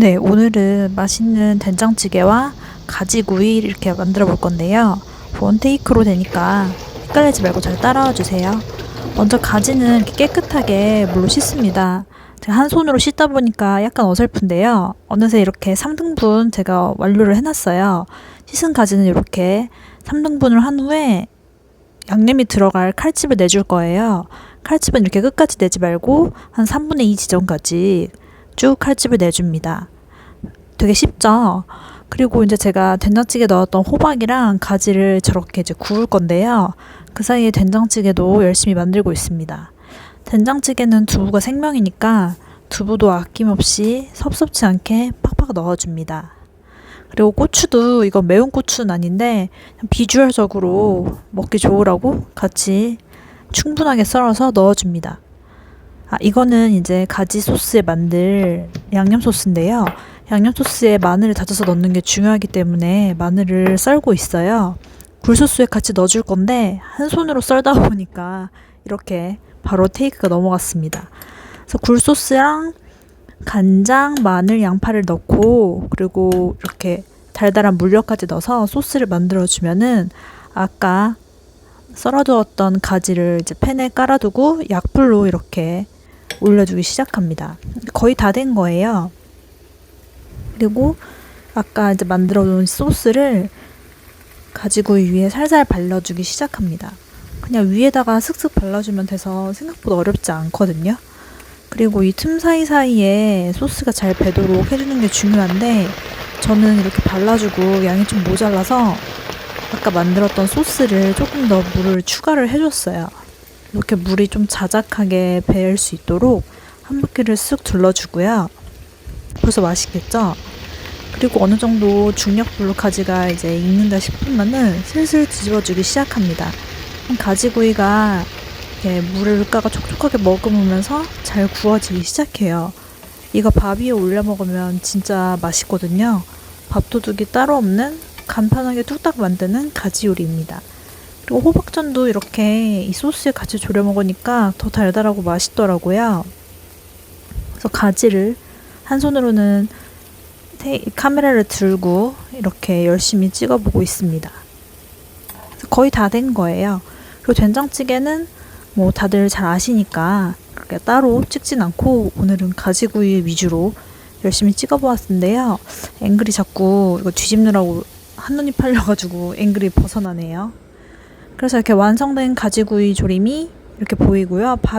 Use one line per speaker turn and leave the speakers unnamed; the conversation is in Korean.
네, 오늘은 맛있는 된장찌개와 가지구이 이렇게 만들어 볼 건데요. 원테이크로 되니까 헷갈리지 말고 잘 따라와 주세요. 먼저 가지는 깨끗하게 물로 씻습니다. 제가 한 손으로 씻다 보니까 약간 어설픈데요. 어느새 이렇게 3등분 제가 완료를 해놨어요. 씻은 가지는 이렇게 3등분을 한 후에 양념이 들어갈 칼집을 내줄 거예요. 칼집은 이렇게 끝까지 내지 말고 한 3분의 2 지점까지 쭉 칼집을 내줍니다. 되게 쉽죠? 그리고 이제 제가 된장찌개 넣었던 호박이랑 가지를 저렇게 이제 구울 건데요. 그 사이에 된장찌개도 열심히 만들고 있습니다. 된장찌개는 두부가 생명이니까 두부도 아낌없이 섭섭지 않게 팍팍 넣어줍니다. 그리고 고추도 이건 매운 고추는 아닌데 비주얼적으로 먹기 좋으라고 같이 충분하게 썰어서 넣어줍니다. 아, 이거는 이제 가지 소스에 만들 양념 소스인데요. 양념 소스에 마늘을 다져서 넣는 게 중요하기 때문에 마늘을 썰고 있어요. 굴소스에 같이 넣어줄 건데 한 손으로 썰다 보니까 이렇게 바로 테이크가 넘어갔습니다. 그래서 굴소스랑 간장, 마늘, 양파를 넣고 그리고 이렇게 달달한 물엿까지 넣어서 소스를 만들어 주면은 아까 썰어두었던 가지를 이제 팬에 깔아두고 약불로 이렇게 올려주기 시작합니다. 거의 다 된 거예요. 그리고 아까 이제 만들어 놓은 소스를 가지구이 위에 살살 발라주기 시작합니다. 그냥 위에다가 슥슥 발라주면 돼서 생각보다 어렵지 않거든요. 그리고 이 틈 사이사이에 소스가 잘 배도록 해주는 게 중요한데 저는 이렇게 발라주고 양이 좀 모자라서 아까 만들었던 소스를 조금 더 물을 추가를 해줬어요. 이렇게 물이 좀 자작하게 배일 수 있도록 한 바퀴를 쓱 둘러주고요. 벌써 맛있겠죠? 그리고 어느 정도 중력불로 가지가 이제 익는다 싶으면은 슬슬 뒤집어주기 시작합니다. 가지구이가 이렇게 물가가 촉촉하게 머금으면서 잘 구워지기 시작해요. 이거 밥 위에 올려 먹으면 진짜 맛있거든요. 밥도둑이 따로 없는 간편하게 뚝딱 만드는 가지 요리입니다. 그리고 호박전도 이렇게 이 소스에 같이 졸여 먹으니까 더 달달하고 맛있더라고요. 그래서 가지를 한 손으로는 테- 카메라를 들고 이렇게 열심히 찍어보고 있습니다. 거의 다 된 거예요. 그리고 된장찌개는 뭐 다들 잘 아시니까 따로 찍진 않고 오늘은 가지구이 위주로 열심히 찍어보았는데요. 앵글이 자꾸 이거 뒤집느라고 한눈이 팔려가지고 앵글이 벗어나네요. 그래서 이렇게 완성된 가지구이 조림이 이렇게 보이고요. 밥